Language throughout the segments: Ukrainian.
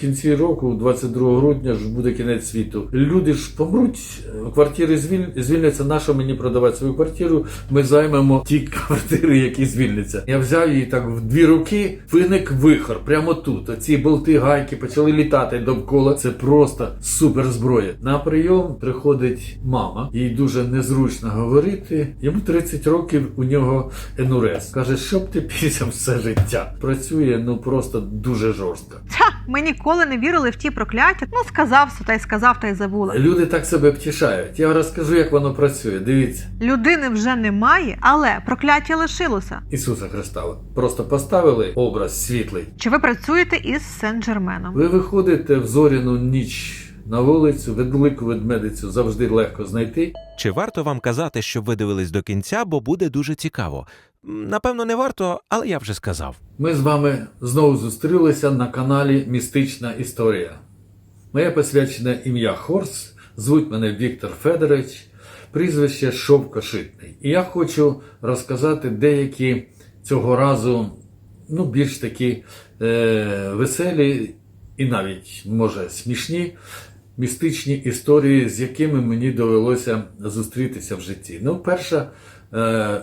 Кінці року, 22 грудня, ж буде кінець світу. Люди ж помруть, квартири звіль... звільняться. Нащо мені продавати свою квартиру? Ми займемо ті квартири, які звільняться. Я взяв її так в дві руки. Виник вихор прямо тут. Оці болти, гайки почали літати довкола. Це просто супер зброя. На прийом приходить мама. Їй дуже незручно говорити. Йому 30 років. У нього енурез. Каже, щоб ти пісям все життя. Працює ну просто дуже жорстко. Та, ми ніколи не вірили в ті прокляття. Ну, сказав та й сказав, та й забула. Люди так себе втішають. Я розкажу, як воно працює. Дивіться. Людини вже немає, але прокляття лишилося. Ісуса Христа. Просто поставили образ світлий. Чи ви працюєте із Сен-Джерменом? Ви виходите в зоряну ніч на вулицю, велику ведмедицю завжди легко знайти. Чи варто вам казати, щоб ви дивились до кінця, бо буде дуже цікаво? Напевно, не варто, але я вже сказав. Ми з вами знову зустрілися на каналі Містична Історія. Моє посвячене ім'я Хорс, звуть мене Віктор Федорович, прізвище Шовкошитний. І я хочу розказати деякі цього разу ну, більш такі е, веселі і навіть, може, смішні містичні історії, з якими мені довелося зустрітися в житті. Ну, перша е,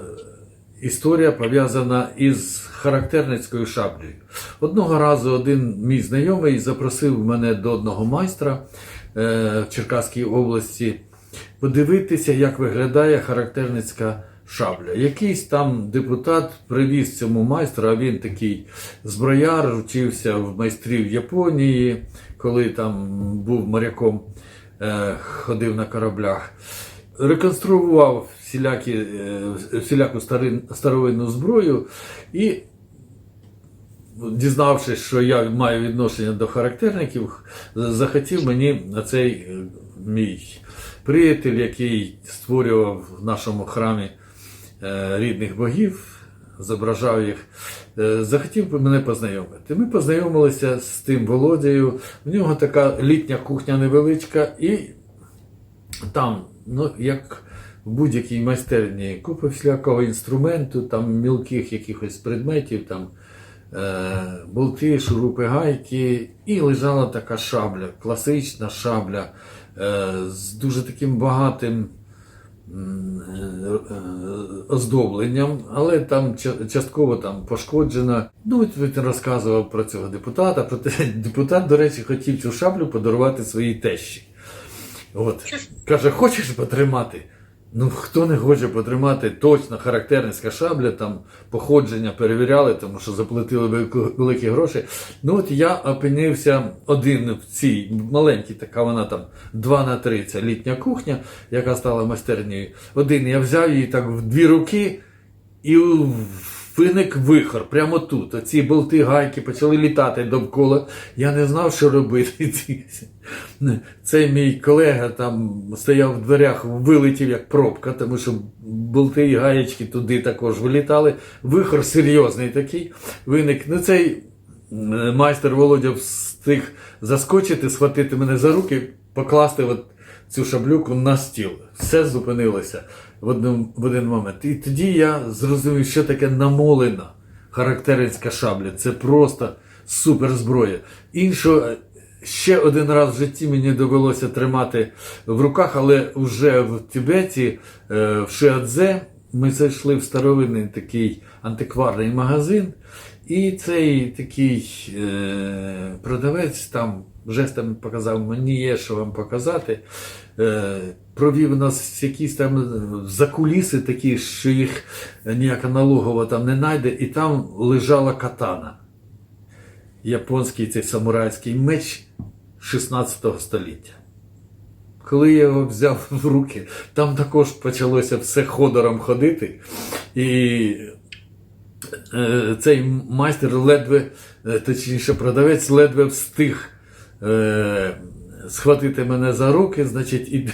історія пов'язана із характерницькою шаблею. Одного разу один мій знайомий запросив мене до одного майстра е, в Черкаській області подивитися, як виглядає характерницька шабля. Якийсь там депутат привіз цьому майстру, а він такий зброяр, вчився в майстрів Японії, коли там був моряком, е, ходив на кораблях. Реконструював всілякі, е, всіляку старовинну зброю і дізнавшись, що я маю відношення до характерників, захотів мені на цей е, мій приятель, який створював в нашому храмі е, рідних богів, зображав їх, захотів мене познайомити. Ми познайомилися з тим Володією. В нього така літня кухня невеличка, і там, ну, як в будь-якій майстерні, купа всілякого інструменту, там мілких якихось предметів, там е, болти, шурупи, гайки, і лежала така шабля, класична шабля е, з дуже таким багатим е, оздобленням, але там частково там пошкоджена. Ну, він розказував про цього депутата. Про те, депутат, до речі, хотів цю шаблю подарувати своїй тещі. От. Каже, хочеш потримати? Ну, хто не хоче потримати точно характерницька шабля, там походження перевіряли, тому що заплатили великі гроші. Ну от я опинився один в цій маленькій, така вона там 2 на 3, ця літня кухня, яка стала майстернею. Один я взяв її так в дві руки і виник вихор прямо тут. Оці болти, гайки почали літати довкола. Я не знав, що робити. Цей мій колега там стояв в дверях, вилетів як пробка, тому що болти і гаєчки туди також вилітали. Вихор серйозний такий виник. Ну, цей е, майстер Володя встиг заскочити, схватити мене за руки, покласти от цю шаблюку на стіл. Все зупинилося в, один, в один момент. І тоді я зрозумів, що таке намолена характерницька шабля. Це просто супер зброя. Іншого ще один раз в житті мені довелося тримати в руках, але вже в Тибеті, е, в Шиадзе, ми зайшли в старовинний такий антикварний магазин, і цей такий е, продавець там жестами показав, мені є що вам показати. Е, провів нас якісь там закуліси такі, що їх ніяка налогова там не знайде, і там лежала катана. Японський цей самурайський меч 16 століття. Коли я його взяв в руки, там також почалося все ходором ходити. І е, цей майстер ледве, е, точніше, продавець ледве встиг е, схватити мене за руки, значить, і,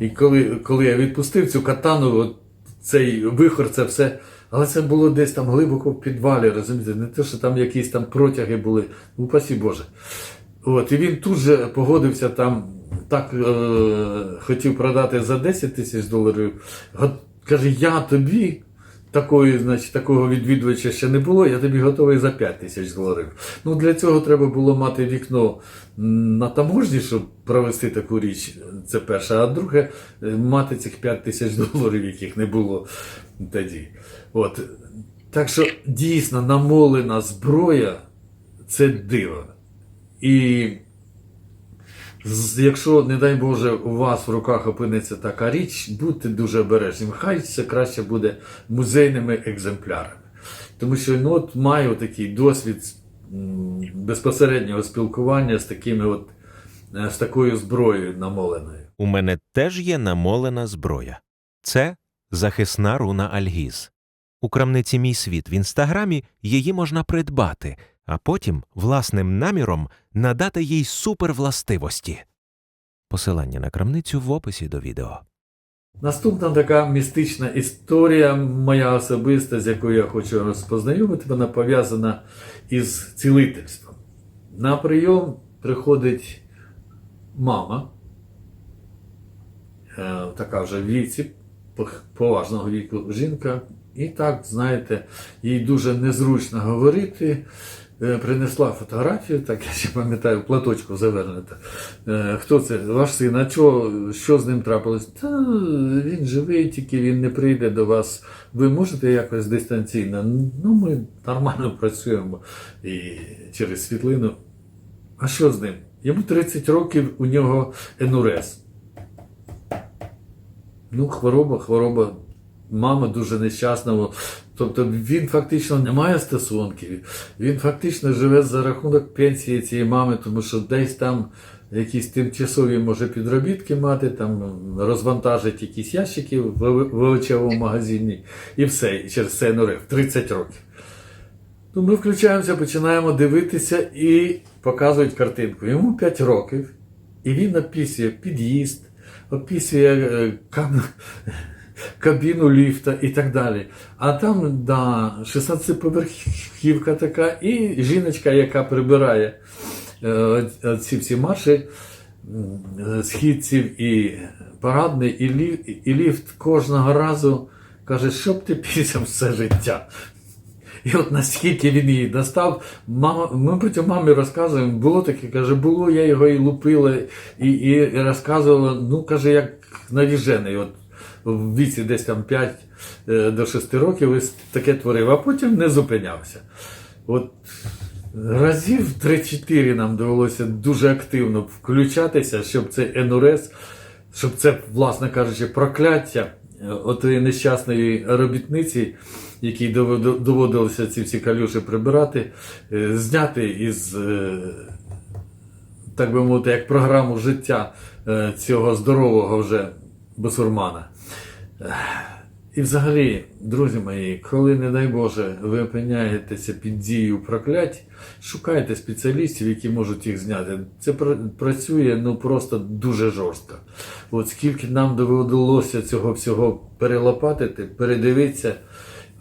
і коли, коли я відпустив цю катану, цей вихор, це все. Але це було десь там глибоко в підвалі, розумієте, не те, що там якісь там протяги були, ну, упасі Боже. От, і він тут же погодився там, так е, хотів продати за 10 тисяч доларів. Каже, я тобі такої, значить, такого відвідувача ще не було, я тобі готовий за 5 тисяч доларів. Ну, для цього треба було мати вікно на таможні, щоб провести таку річ. Це перше. А друге, е, мати цих 5 тисяч доларів, яких не було тоді. От. Так що дійсно намолена зброя це диво. І якщо, не дай Боже, у вас в руках опиниться така річ, будьте дуже обережними. Хай це краще буде музейними екземплярами. Тому що ну, от маю такий досвід безпосереднього спілкування з такими от, е, з такою зброєю намоленою. У мене теж є намолена зброя. Це захисна руна Альгіз. У крамниці Мій світ в інстаграмі її можна придбати, а потім власним наміром надати їй супервластивості. Посилання на крамницю в описі до відео. Наступна така містична історія, моя особиста, з якою я хочу вас познайомити, вона пов'язана із цілительством. На прийом приходить мама, е, така вже в віці, поважного віку жінка, і так, знаєте, їй дуже незручно говорити. Е, Принесла фотографію, так я ще пам'ятаю, платочку завернута. Е, Хто це? Ваш син, а що, що з ним трапилось? Та він живий, тільки він не прийде до вас. Ви можете якось дистанційно? Ну, ми нормально працюємо і через світлину. А що з ним? Йому 30 років, у нього енурез. Ну, хвороба, хвороба. Мама дуже нещасна. Тобто він фактично не має стосунків. Він фактично живе за рахунок пенсії цієї мами, тому що десь там якісь тимчасові може підробітки мати, там розвантажить якісь ящики в в магазині і все. І через це НРФ 30 років. Ну, ми включаємося, починаємо дивитися і показують картинку. Йому 5 років, і він описує під'їзд, описує е, кам... кабіну ліфта і так далі. А там, да, 16-поверхівка така, і жіночка, яка прибирає е, ці всі марші східців і парадний, і ліфт, кожного разу каже, що б ти пісям все життя. І от наскільки він її достав, мама, ми потім мамі розказуємо, було таке, каже, було, я його і лупила, і, і розказувала, ну, каже, як навіжений. От в віці десь там 5 е, до 6 років і таке творив, а потім не зупинявся. От разів 3-4 нам довелося дуже активно включатися, щоб цей енурез, щоб це, власне кажучи, прокляття е, отої нещасної робітниці, якій доводилося ці всі калюші прибирати, е, зняти із, так би мовити, як програму життя цього здорового вже бусурмана. І взагалі, друзі мої, коли, не дай Боже, ви опиняєтеся під дією проклять, шукайте спеціалістів, які можуть їх зняти. Це працює ну просто дуже жорстко. От скільки нам довелося цього всього перелопатити, передивитися,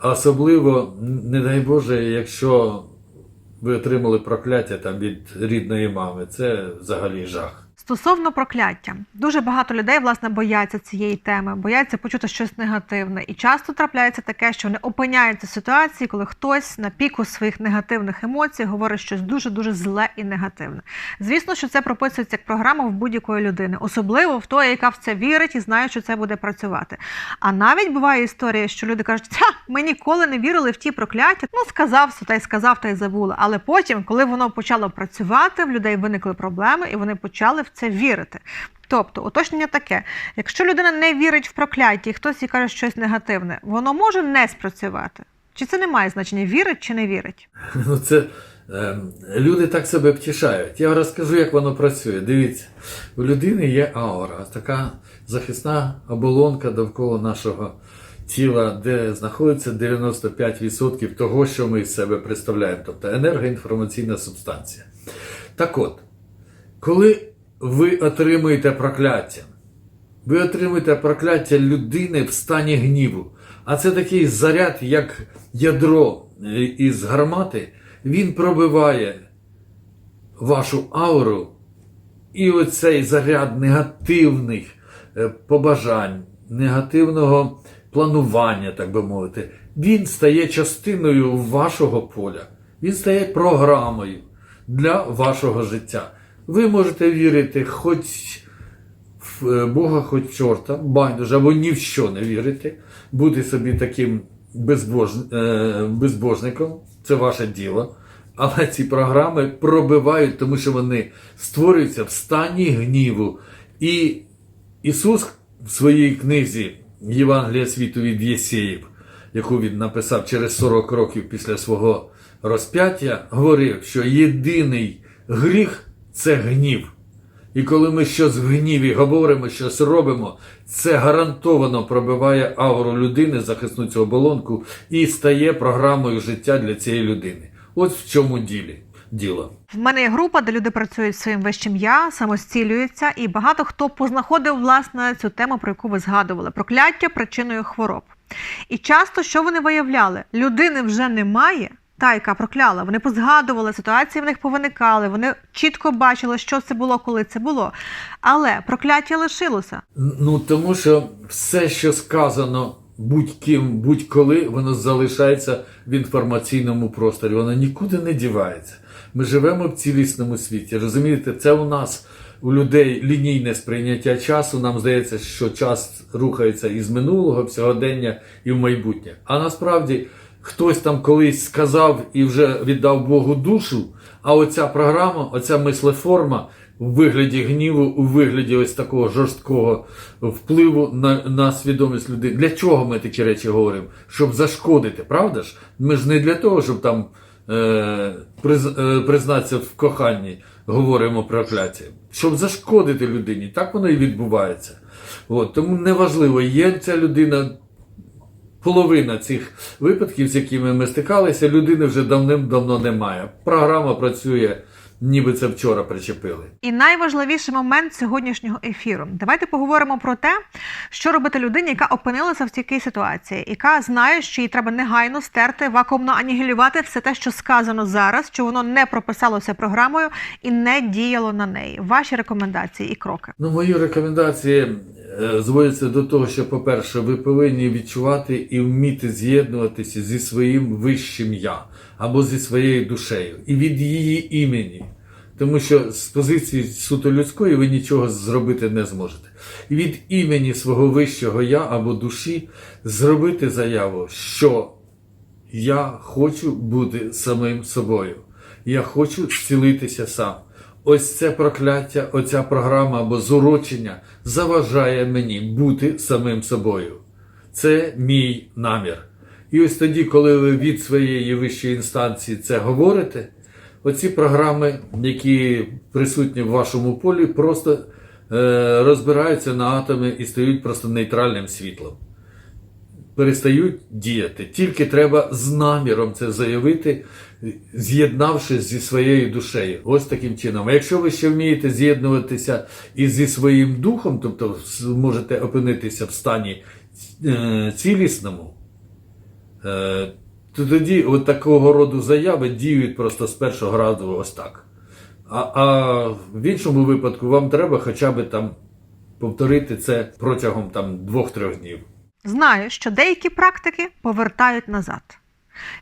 особливо, не дай Боже, якщо ви отримали прокляття там від рідної мами, це взагалі жах. Стосовно прокляття, дуже багато людей власне бояться цієї теми, бояться почути щось негативне, і часто трапляється таке, що вони опиняються в ситуації, коли хтось на піку своїх негативних емоцій говорить щось дуже дуже зле і негативне. Звісно, що це прописується як програма в будь-якої людини, особливо в тої, яка в це вірить і знає, що це буде працювати. А навіть буває історія, що люди кажуть, Ха, ми ніколи не вірили в ті прокляття. Ну сказав, та й сказав, та й забула. Але потім, коли воно почало працювати, в людей виникли проблеми, і вони почали в це вірити. Тобто, уточнення таке: якщо людина не вірить в прокляття, і хтось їй каже щось негативне, воно може не спрацювати. Чи це не має значення, вірить чи не вірить? Ну, це е, люди так себе втішають. Я розкажу, як воно працює. Дивіться, у людини є аура, така захисна оболонка довкола нашого тіла, де знаходиться 95% того, що ми з себе представляємо, тобто енергоінформаційна субстанція. Так от, коли ви отримуєте прокляття, ви отримуєте прокляття людини в стані гніву. А це такий заряд, як ядро е, із гармати, він пробиває вашу ауру, і оцей заряд негативних е, побажань, негативного планування, так би мовити, він стає частиною вашого поля, він стає програмою для вашого життя. Ви можете вірити хоч в е, Бога, хоч в чорта, байдуже, або ні в що не вірити, бути собі таким безбож... е, безбожником, це ваше діло. Але ці програми пробивають, тому що вони створюються в стані гніву. І Ісус в своїй книзі Євангелія світу від Єсеїв, яку він написав через 40 років після свого розп'яття, говорив, що єдиний гріх це гнів. І коли ми щось в гніві говоримо, щось робимо, це гарантовано пробиває ауру людини, захисну цю оболонку, і стає програмою життя для цієї людини. От в чому ділі, діло. В мене є група, де люди працюють своїм вищим я, самостілюються, і багато хто познаходив власне цю тему, про яку ви згадували: прокляття причиною хвороб. І часто що вони виявляли? Людини вже немає. Та, яка прокляла, вони позгадували, ситуації в них повиникали, вони чітко бачили, що це було, коли це було. Але прокляття лишилося. Ну тому що все, що сказано будь-ким, будь-коли, воно залишається в інформаційному просторі, воно нікуди не дівається. Ми живемо в цілісному світі. Розумієте, це у нас у людей лінійне сприйняття часу. Нам здається, що час рухається із минулого, в сьогодення і в майбутнє. А насправді хтось там колись сказав і вже віддав Богу душу. А оця програма, оця мислеформа у вигляді гніву, у вигляді ось такого жорсткого впливу на, на свідомість людини. Для чого ми такі речі говоримо? Щоб зашкодити, правда ж? Ми ж не для того, щоб там е, приз, е, признатися в коханні, говоримо про кляття. Щоб зашкодити людині. Так воно і відбувається. От, тому неважливо, є ця людина половина цих випадків, з якими ми стикалися, людини вже давним-давно немає. Програма працює, ніби це вчора причепили. І найважливіший момент сьогоднішнього ефіру. Давайте поговоримо про те, що робити людині, яка опинилася в такій ситуації, яка знає, що їй треба негайно стерти, вакуумно анігілювати все те, що сказано зараз, що воно не прописалося програмою і не діяло на неї. Ваші рекомендації і кроки. Ну, мої рекомендації е, зводяться до того, що, по-перше, ви повинні відчувати і вміти з'єднуватися зі своїм вищим я або зі своєю душею і від її імені. Тому що з позиції суто людської ви нічого зробити не зможете. І від імені свого вищого я або душі зробити заяву, що я хочу бути самим собою. Я хочу зцілитися сам. Ось це прокляття, оця програма або зурочення заважає мені бути самим собою. Це мій намір. І ось тоді, коли ви від своєї вищої інстанції це говорите, оці програми, які присутні в вашому полі, просто е, розбираються на атоми і стають просто нейтральним світлом перестають діяти. Тільки треба з наміром це заявити, з'єднавшись зі своєю душею. Ось таким чином. А якщо ви ще вмієте з'єднуватися і зі своїм духом, тобто можете опинитися в стані е, цілісному, то тоді от такого роду заяви діють просто з першого граду ось так. А, а в іншому випадку вам треба хоча б там повторити це протягом там двох-трьох днів. Знаю, що деякі практики повертають назад.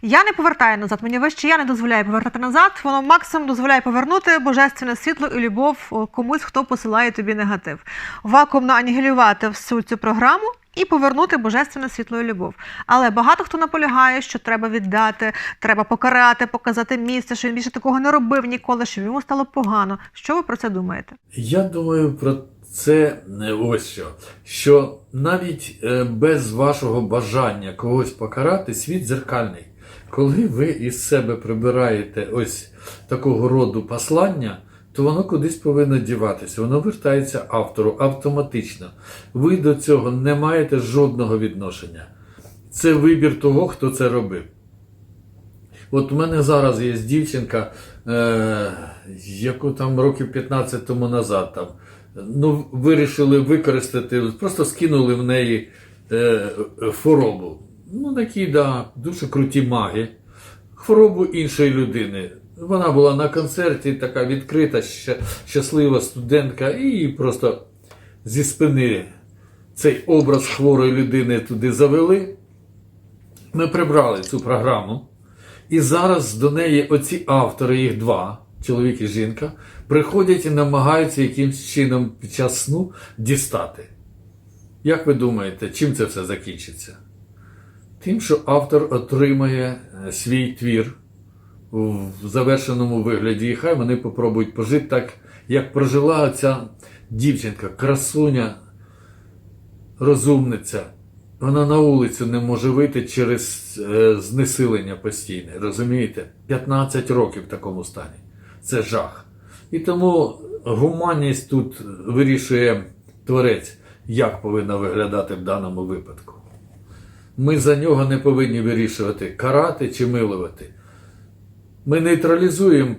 Я не повертаю назад, мені вище я не дозволяю повертати назад, воно максимум дозволяє повернути божественне світло і любов комусь, хто посилає тобі негатив. Вакуумно анігілювати всю цю програму і повернути божественне світло і любов. Але багато хто наполягає, що треба віддати, треба покарати, показати місце, що він більше такого не робив ніколи, що йому стало погано. Що ви про це думаєте? Я думаю про це е, ось що. Що навіть е, без вашого бажання когось покарати, світ зеркальний. Коли ви із себе прибираєте ось такого роду послання, то воно кудись повинно діватися. Воно вертається автору автоматично. Ви до цього не маєте жодного відношення. Це вибір того, хто це робив. От у мене зараз є дівчинка, е, яку там років 15 тому назад там, ну, вирішили використати, просто скинули в неї е, хворобу. Ну, такі, да, дуже круті маги. Хворобу іншої людини. Вона була на концерті, така відкрита, щаслива студентка, і просто зі спини цей образ хворої людини туди завели. Ми прибрали цю програму, і зараз до неї оці автори, їх два, чоловік і жінка, приходять і намагаються якимсь чином під час сну дістати. Як ви думаєте, чим це все закінчиться? Тим, що автор отримає е, свій твір в завершеному вигляді, і хай вони попробують пожити так, як прожила ця дівчинка, красуня, розумниця. Вона на вулицю не може вийти через е, знесилення постійне. Розумієте? 15 років в такому стані. Це жах. І тому гуманність тут вирішує творець, як повинна виглядати в даному випадку. Ми за нього не повинні вирішувати, карати чи милувати. Ми нейтралізуємо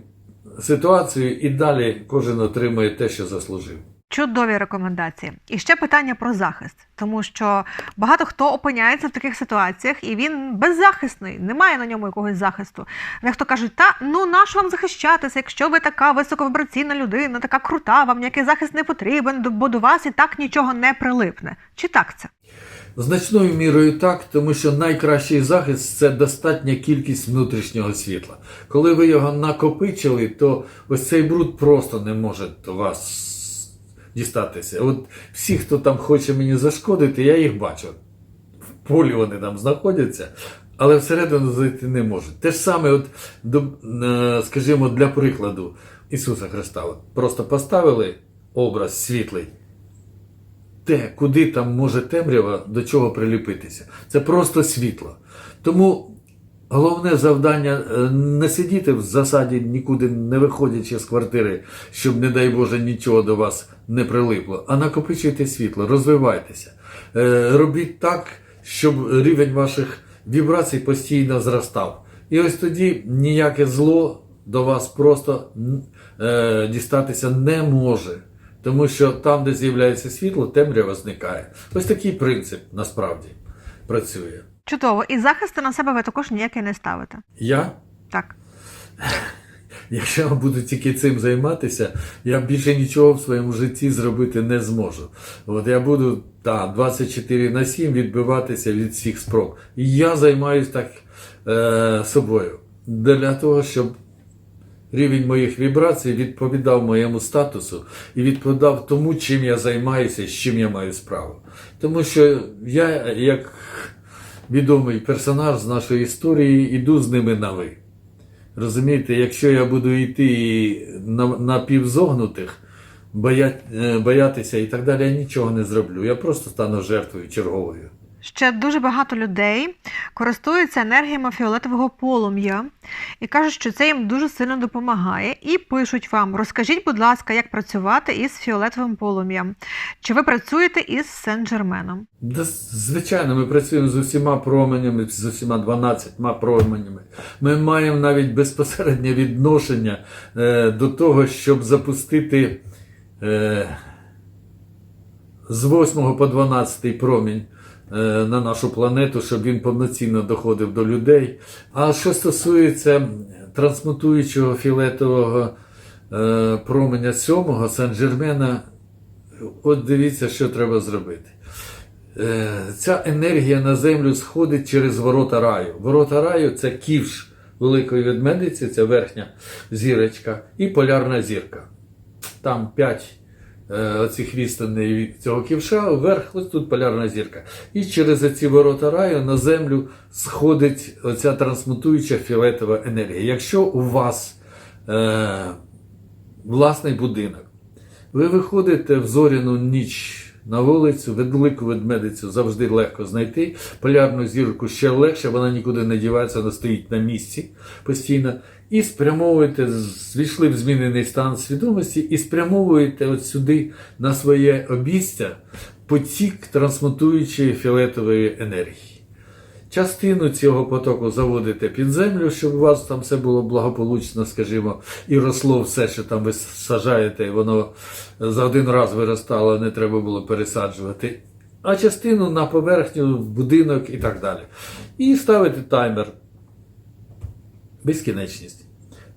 ситуацію і далі кожен отримує те, що заслужив. Чудові рекомендації. І ще питання про захист, тому що багато хто опиняється в таких ситуаціях, і він беззахисний, немає на ньому якогось захисту. Дехто каже, та ну нащо вам захищатися, якщо ви така високовібраційна людина, така крута, вам ніякий захист не потрібен, бо до вас і так нічого не прилипне. Чи так це? Значною мірою так, тому що найкращий захист це достатня кількість внутрішнього світла. Коли ви його накопичили, то ось цей бруд просто не може вас дістатися. От всі, хто там хоче мені зашкодити, я їх бачу. В полі вони там знаходяться, але всередину зайти не можуть. Те ж саме, от, е, скажімо, для прикладу Ісуса Христа. От Просто поставили образ світлий. Те, куди там може темрява до чого приліпитися. Це просто світло. Тому головне завдання е, не сидіти в засаді, нікуди не виходячи з квартири, щоб, не дай Боже, нічого до вас не прилипло, а накопичуйте світло, розвивайтеся. Е, Робіть так, щоб рівень ваших вібрацій постійно зростав. І ось тоді ніяке зло до вас просто е, дістатися не може. Тому що там, де з'являється світло, темрява зникає. Ось такий принцип насправді працює. Чудово, і захисту на себе ви також ніякий не ставите. Я, Так. якщо я буду тільки цим займатися, я більше нічого в своєму житті зробити не зможу. От я буду та, 24 на 7 відбиватися від всіх спроб. І я займаюся так е, собою. Для того, щоб рівень моїх вібрацій відповідав моєму статусу і відповідав тому, чим я займаюся, з чим я маю справу. Тому що я, як відомий персонаж з нашої історії, іду з ними на ви. Розумієте, якщо я буду йти на, на півзогнутих, е, боятися і так далі, я нічого не зроблю. Я просто стану жертвою черговою. Ще дуже багато людей користуються енергіями фіолетового полум'я і кажуть, що це їм дуже сильно допомагає. І пишуть вам: розкажіть, будь ласка, як працювати із фіолетовим полум'ям. Чи ви працюєте із Сен-Джерменом? Да, звичайно, ми працюємо з усіма променями, з усіма 12 променями. Ми маємо навіть безпосереднє відношення е, до того, щоб запустити е, з 8 по 12 промінь на нашу планету, щоб він повноцінно доходив до людей. А що стосується трансмутуючого фіолетового е, променя 7 Сен-Жермена, от дивіться, що треба зробити. Е, Ця енергія на землю сходить через ворота раю. Ворота раю це ківш великої ведмедиці, це верхня зірочка, і полярна зірка. Там п'ять е, оцих відстаней від цього ківша, вверх, ось тут полярна зірка. І через ці ворота раю на землю сходить оця трансмутуюча фіолетова енергія. Якщо у вас е, власний будинок, ви виходите в зоряну ніч на вулицю, велику ведмедицю завжди легко знайти. Полярну зірку ще легше, вона нікуди не дівається, вона стоїть на місці постійно. І спрямовуєте, звійшли в змінений стан свідомості, і спрямовуєте от сюди на своє обістя потік трансмутуючої фіолетової енергії. Частину цього потоку заводите під землю, щоб у вас там все було благополучно, скажімо, і росло все, що там ви сажаєте, і воно за один раз виростало, не треба було пересаджувати. А частину на поверхню, будинок і так далі. І ставите таймер. Безкінечність.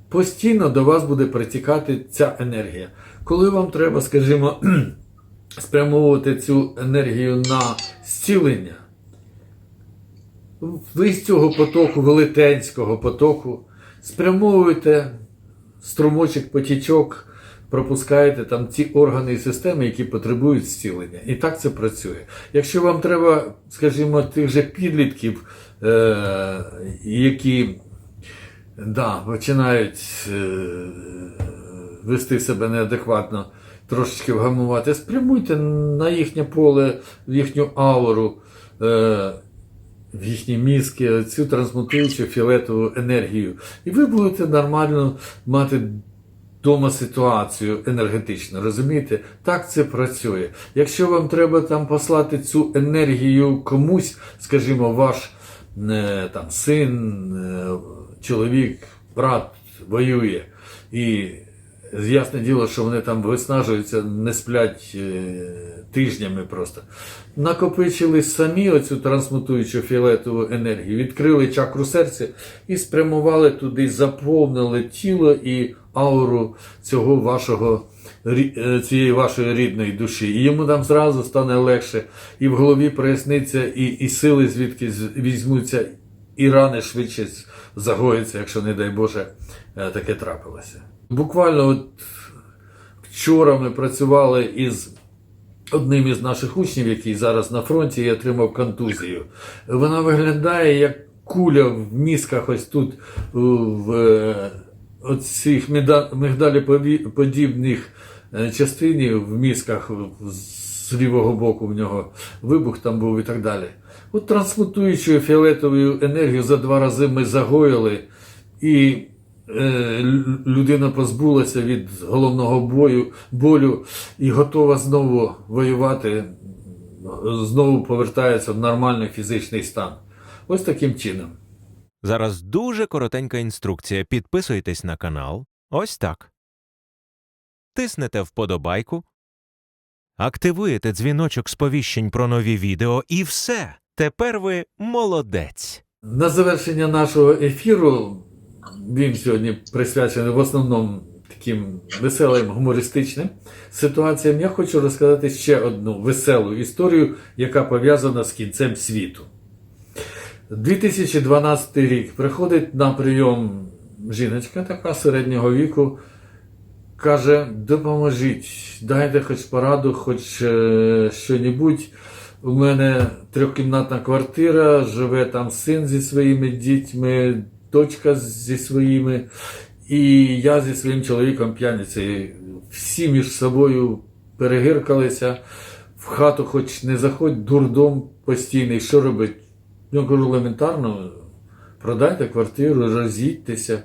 Постійно до вас буде притікати ця енергія. Коли вам треба, скажімо, спрямовувати цю енергію на зцілення, ви з цього потоку, велетенського потоку, спрямовуєте струмочок, потічок, пропускаєте там ті органи і системи, які потребують зцілення. І так це працює. Якщо вам треба, скажімо, тих же підлітків, е- які да, починають е- вести себе неадекватно, трошечки вгамувати, спрямуйте на їхнє поле, в їхню ауру. Е- в їхні мізки цю трансмутуючу фіолетову енергію. І ви будете нормально мати вдома ситуацію енергетичну, розумієте? Так це працює. Якщо вам треба там послати цю енергію комусь, скажімо, ваш е, там, син, е, чоловік, брат воює, і ясне діло, що вони там виснажуються, не сплять е, тижнями просто. Накопичили самі оцю трансмутуючу фіолетову енергію, відкрили чакру серця і спрямували туди, заповнили тіло і ауру цього вашого е, цієї вашої рідної душі. І йому там зразу стане легше, і в голові проясниться, і, і сили звідки візьмуться, і рани швидше з- загоїться, якщо, не дай Боже, е, таке трапилося. Буквально от вчора ми працювали із одним із наших учнів, який зараз на фронті і отримав контузію. Вона виглядає як куля в мізках, ось тут в е, оцих мигдалеподібних е, частині в мізках з лівого боку в нього вибух там був і так далі. От трансмутуючою фіолетовою енергію за два рази ми загоїли, і людина позбулася від головного бою, болю і готова знову воювати, знову повертається в нормальний фізичний стан. Ось таким чином. Зараз дуже коротенька інструкція. Підписуйтесь на канал. Ось так. Тиснете вподобайку. Активуєте дзвіночок сповіщень про нові відео і все. Тепер ви молодець. На завершення нашого ефіру він сьогодні присвячений в основному таким веселим гумористичним ситуаціям. Я хочу розказати ще одну веселу історію, яка пов'язана з кінцем світу. 2012 рік приходить на прийом жіночка, така середнього віку, каже: допоможіть, дайте хоч пораду, хоч е, що-небудь. У мене трьохкімнатна квартира, живе там син зі своїми дітьми, дочка зі своїми, і я зі своїм чоловіком п'яницею. Всі між собою перегиркалися, в хату хоч не заходь, дурдом постійний, що робить? Я кажу, елементарно, продайте квартиру, роз'їдьтеся.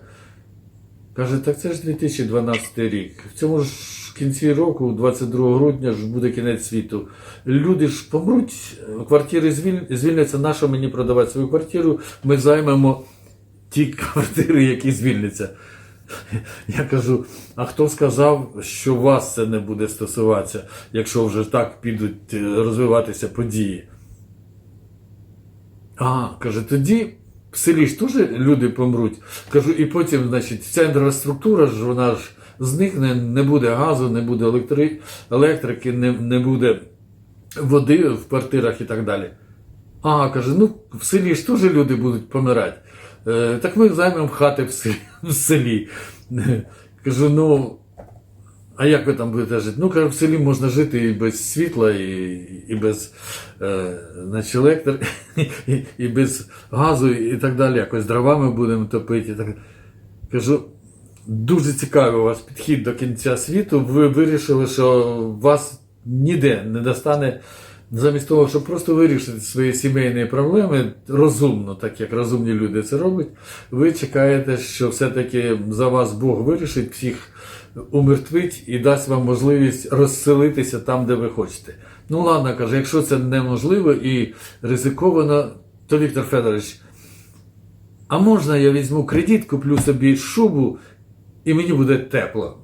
Каже, так це ж 2012 рік. В цьому ж кінці року, 22 грудня, ж буде кінець світу. Люди ж помруть, квартири звільняться, нащо мені продавати свою квартиру, ми займемо ті квартири, які звільняться. Я кажу, а хто сказав, що вас це не буде стосуватися, якщо вже так підуть е, розвиватися події? А, каже, тоді в селі ж теж люди помруть. Кажу, і потім, значить, ця інфраструктура ж вона ж зникне, не буде газу, не буде електри... електрики, не, не буде води в квартирах і так далі. А, каже, ну в селі ж теж люди будуть помирати. Е, так ми займемо хати в селі. Кажу, ну. А як ви там будете жити? Ну, каже, в селі можна жити і без світла, і, і без е, електри, і, і без газу, і так далі. Якось дровами будемо топити. Так. Кажу, дуже цікавий у вас підхід до кінця світу. Ви вирішили, що вас ніде не достане. Замість того, щоб просто вирішити свої сімейні проблеми розумно, так як розумні люди це роблять, ви чекаєте, що все-таки за вас Бог вирішить всіх умертвить і дасть вам можливість розселитися там, де ви хочете. Ну ладно, каже, якщо це неможливо і ризиковано, то Віктор Федорович, а можна я візьму кредит, куплю собі шубу, і мені буде тепло.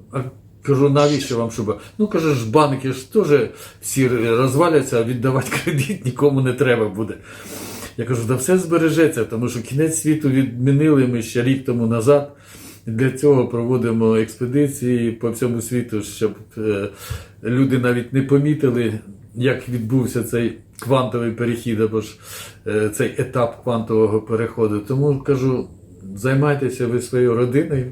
Кажу, навіщо вам шуба? Ну, каже, ж банки ж теж всі розваляться, а віддавати кредит нікому не треба буде. Я кажу, да все збережеться, тому що кінець світу відмінили ми ще рік тому назад. Для цього проводимо експедиції по всьому світу, щоб е, люди навіть не помітили, як відбувся цей квантовий перехід або ж е, цей етап квантового переходу. Тому кажу, займайтеся ви своєю родиною.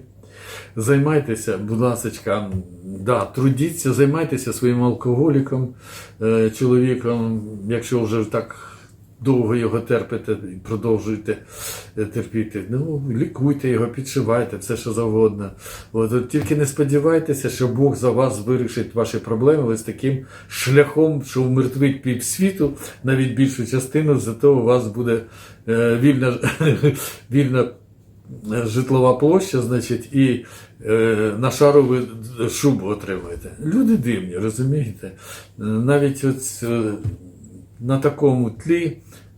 Займайтеся, будь ласка, да, трудіться, займайтеся своїм алкоголіком, е, чоловіком, якщо вже так довго його терпите продовжуєте е, терпіти. Ну, лікуйте його, підшивайте, все що завгодно. От, от тільки не сподівайтеся, що Бог за вас вирішить ваші проблеми ось таким шляхом, що вмертвить півсвіту, навіть більшу частину, зато у вас буде е, вільна, вільна житлова площа, значить, і е, на шару ви шубу отримаєте. Люди дивні, розумієте? Е, Навіть от, е, на такому тлі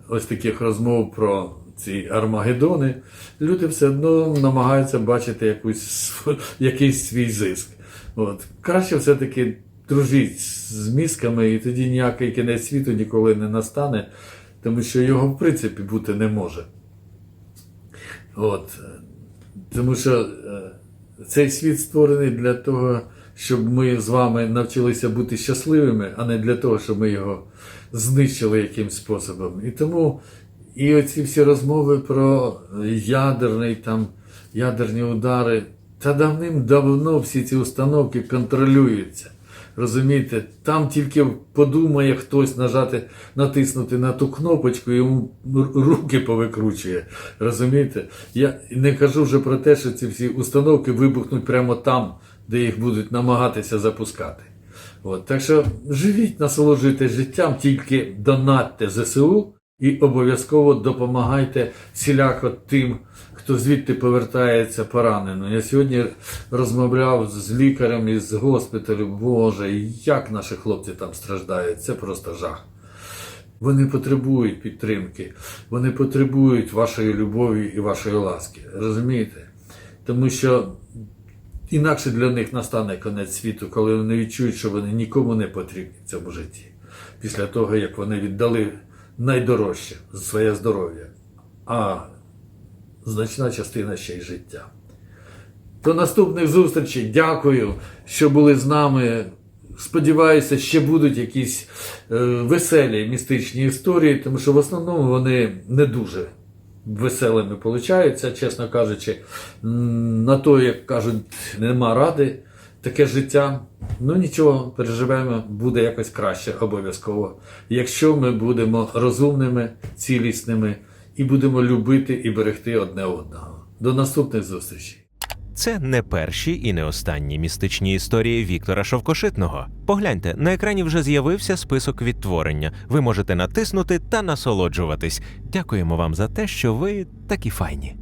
ось таких розмов про ці армагедони, люди все одно намагаються бачити якусь, якийсь свій зиск. От. Краще все-таки дружіть з мізками, і тоді ніякий кінець світу ніколи не настане, тому що його в принципі бути не може. От. Тому що е, цей світ створений для того, щоб ми з вами навчилися бути щасливими, а не для того, щоб ми його знищили якимсь способом. І тому і оці всі розмови про ядерний там, ядерні удари, та давним-давно всі ці установки контролюються. Розумієте, там тільки подумає хтось нажати, натиснути на ту кнопочку, йому руки повикручує. Розумієте? Я не кажу вже про те, що ці всі установки вибухнуть прямо там, де їх будуть намагатися запускати. От, так що живіть, насолоджуйтесь життям, тільки донатьте ЗСУ і обов'язково допомагайте всіляко тим, хто звідти повертається поранено. Я сьогодні розмовляв з лікарем із госпіталю. Боже, як наші хлопці там страждають, це просто жах. Вони потребують підтримки, вони потребують вашої любові і вашої ласки. Розумієте? Тому що інакше для них настане конець світу, коли вони відчують, що вони нікому не потрібні в цьому житті. Після того, як вони віддали найдорожче своє здоров'я, а значна частина ще й життя. До наступних зустрічей. Дякую, що були з нами. Сподіваюся, ще будуть якісь е, веселі містичні історії, тому що в основному вони не дуже веселими получаються, чесно кажучи. На то, як кажуть, нема ради. Таке життя. Ну нічого, переживемо, буде якось краще обов'язково. Якщо ми будемо розумними, цілісними і будемо любити і берегти одне одного. До наступних зустрічей. Це не перші і не останні містичні історії Віктора Шовкошитного. Погляньте, на екрані вже з'явився список відтворення. Ви можете натиснути та насолоджуватись. Дякуємо вам за те, що ви такі файні.